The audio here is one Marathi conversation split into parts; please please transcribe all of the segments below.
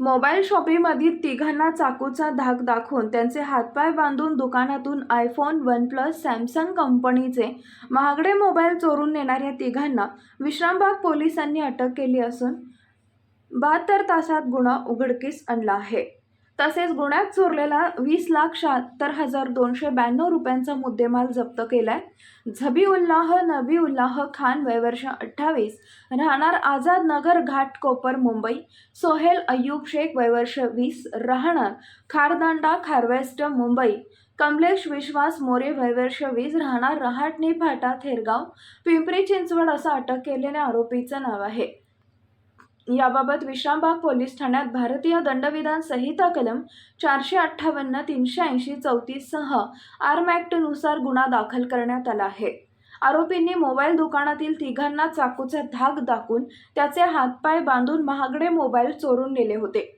मोबाईल शॉपीमध्ये तिघांना चाकूचा धाक दाखवून त्यांचे हातपाय बांधून दुकानातून आयफोन वन प्लस सॅमसंग कंपनीचे महागडे मोबाईल चोरून नेणाऱ्या तिघांना विश्रामबाग पोलिसांनी अटक केली असून बहात्तर तासात गुन्हा उघडकीस आणला आहे. तसेच गुन्ह्यात चोरलेला वीस लाख शहात्तर हजार दोनशे ब्याण्णव रुपयांचा मुद्देमाल जप्त केलाय. झबीउल्लाह नबीउल्लाह खान वयवर्ष अठ्ठावीस. राहणार आझाद नगर घाटकोपर मुंबई. सोहेल अय्यूब शेख वयवर्ष वीस. राहणार खारदांडा खारवेस्ट मुंबई. कमलेश विश्वास मोरे वयवर्ष वीस. राहणार रहाटणी फाटा थेरगाव. पिंपरी चिंचवड असं अटक केलेल्या आरोपीचं नाव आहे. याबाबत विश्रामबाग पोलीस ठाण्यात भारतीय दंडविधान संहिता कलम चारशे अठ्ठावन्न तीनशे ऐंशी चौतीससह आर्म ॲक्टनुसार गुन्हा दाखल करण्यात आला आहे. आरोपींनी मोबाईल दुकानातील तिघांना चाकूचा धाक दाखवून त्याचे हातपाय बांधून महागडे मोबाईल चोरून नेले होते.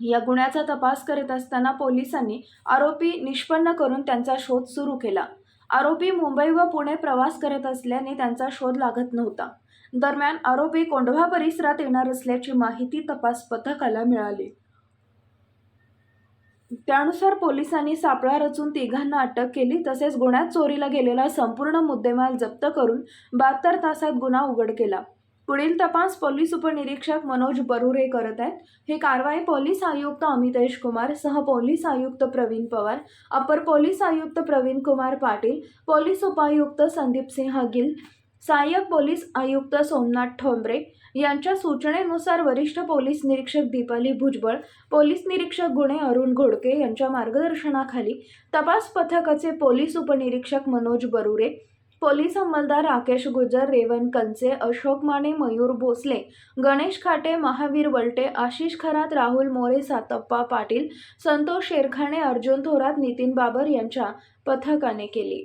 या गुन्ह्याचा तपास करत असताना पोलिसांनी आरोपी निष्पन्न करून त्यांचा शोध सुरू केला. आरोपी मुंबई व पुणे प्रवास करत असल्याने त्यांचा शोध लागत नव्हता. दरम्यान आरोपी कोंढवा परिसरात येणार असल्याची माहिती तपास पथकाला मिळाली. त्यानुसार पोलिसांनी सापळा रचून तिघांना अटक केली तसेच गुन्ह्यात चोरीला गेलेला संपूर्ण मुद्देमाल जप्त करून बहात्तर तासात गुन्हा उघड केला. पुढील तपास पोलीस उपनिरीक्षक मनोज बरुरे करत आहेत. ही कारवाई पोलीस आयुक्त अमितेश कुमार सह पोलीस आयुक्त प्रवीण पवार अपर पोलीस आयुक्त प्रवीण कुमार पाटील पोलीस उपायुक्त संदीप सिंह गिल सहाय्यक पोलीस आयुक्त सोमनाथ ठोंबरे यांच्या सूचनेनुसार वरिष्ठ पोलीस निरीक्षक दीपाली भुजबळ पोलीस निरीक्षक गुणे अरुण घोडके यांच्या मार्गदर्शनाखाली तपास पथकाचे पोलीस उपनिरीक्षक मनोज बरुरे पोलीस अंमलदार राकेश गुजर रेवन कंचे अशोक माने मयूर भोसले गणेश खाटे महावीर वलटे आशिष खरात राहुल मोरे सातप्पा पाटील संतोष शेरखाणे अर्जुन थोरात नितीन बाबर यांच्या पथकाने केली.